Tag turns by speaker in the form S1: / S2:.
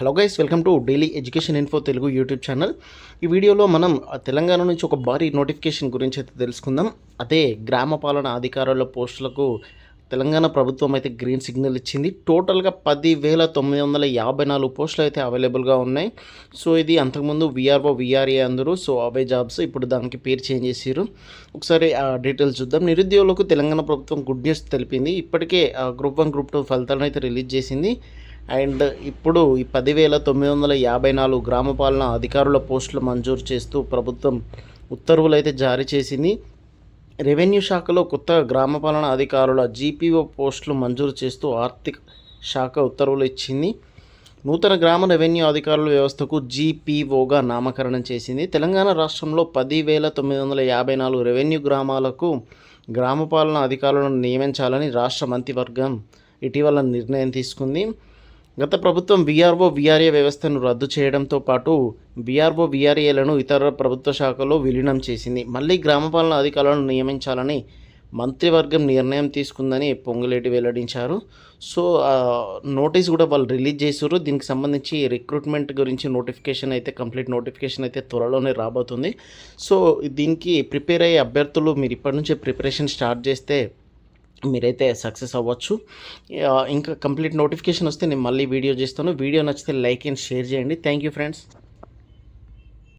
S1: Hello guys welcome to daily education info Telugu YouTube channel. ఈ వీడియోలో మనం తెలంగాణ నుంచి ఒక భారీ నోటిఫికేషన్ గురించి అయితే తెలుసుకుందాం. అదే గ్రామ పాలన అధికారుల పోస్టులకు తెలంగాణ ప్రభుత్వం అయితే గ్రీన్ సిగ్నల్ ఇచ్చింది. టోటల్గా పదివేల తొమ్మిది వందల యాభై నాలుగు పోస్టులు అయితే అవైలబుల్గా ఉన్నాయి. సో ఇది అంతకుముందు విఆర్ఓ విఆర్ఏ అందరూ సో అవే జాబ్స్ ఇప్పుడు దానికి పేరు చేంజ్ చేసారు ఒకసారి ఆ డీటెయిల్స్ చూద్దాం. నిరుద్యోగులకు తెలంగాణ ప్రభుత్వం గుడ్ న్యూస్ తెలిపింది. ఇప్పటికే గ్రూప్ వన్ గ్రూప్ టూ ఫలితాలను అయితే రిలీజ్ చేసింది. అండ్ ఇప్పుడు ఈ పదివేల తొమ్మిది వందల యాభై నాలుగు గ్రామ పాలన అధికారుల పోస్టులు మంజూరు చేస్తూ ప్రభుత్వం ఉత్తర్వులు అయితే జారీ చేసింది. రెవెన్యూ శాఖలో కొత్త గ్రామ పాలన అధికారుల జీపీఓ పోస్టులు మంజూరు చేస్తూ ఆర్థిక శాఖ ఉత్తర్వులు ఇచ్చింది. నూతన గ్రామ రెవెన్యూ అధికారుల వ్యవస్థకు జీపీఓగా నామకరణం చేసింది. తెలంగాణ రాష్ట్రంలో పదివేల తొమ్మిది వందల యాభై నాలుగు రెవెన్యూ గ్రామాలకు గ్రామ పాలన అధికారులను నియమించాలని రాష్ట్ర మంత్రివర్గం ఇటీవల నిర్ణయం తీసుకుంది. గత ప్రభుత్వం వీఆర్ఓ వీఆర్ఏ వ్యవస్థను రద్దు చేయడంతో పాటు వీఆర్ఓ వీఆర్ఏలను ఇతర ప్రభుత్వ శాఖలో విలీనం చేసింది. మళ్ళీ గ్రామపాలన అధికారులను నియమించాలని మంత్రివర్గం నిర్ణయం తీసుకుందని పొంగులేటి వెల్లడించారు. సో నోటీస్ కూడా వాళ్ళు రిలీజ్ చేశారు. దీనికి సంబంధించి రిక్రూట్మెంట్ గురించి నోటిఫికేషన్ అయితే కంప్లీట్ నోటిఫికేషన్ అయితే త్వరలోనే రాబోతుంది. సో దీనికి ప్రిపేర్ అయ్యే అభ్యర్థులు మీరు ఇప్పటి నుంచే ప్రిపరేషన్ స్టార్ట్ చేస్తే మీరైతే సక్సెస్ అవ్వచ్చు. ఇంకా కంప్లీట్ నోటిఫికేషన్ వస్తే నేను మళ్ళీ వీడియో చేస్తాను. వీడియో నచ్చితే లైక్ అండ్ షేర్ చేయండి. Thank you friends.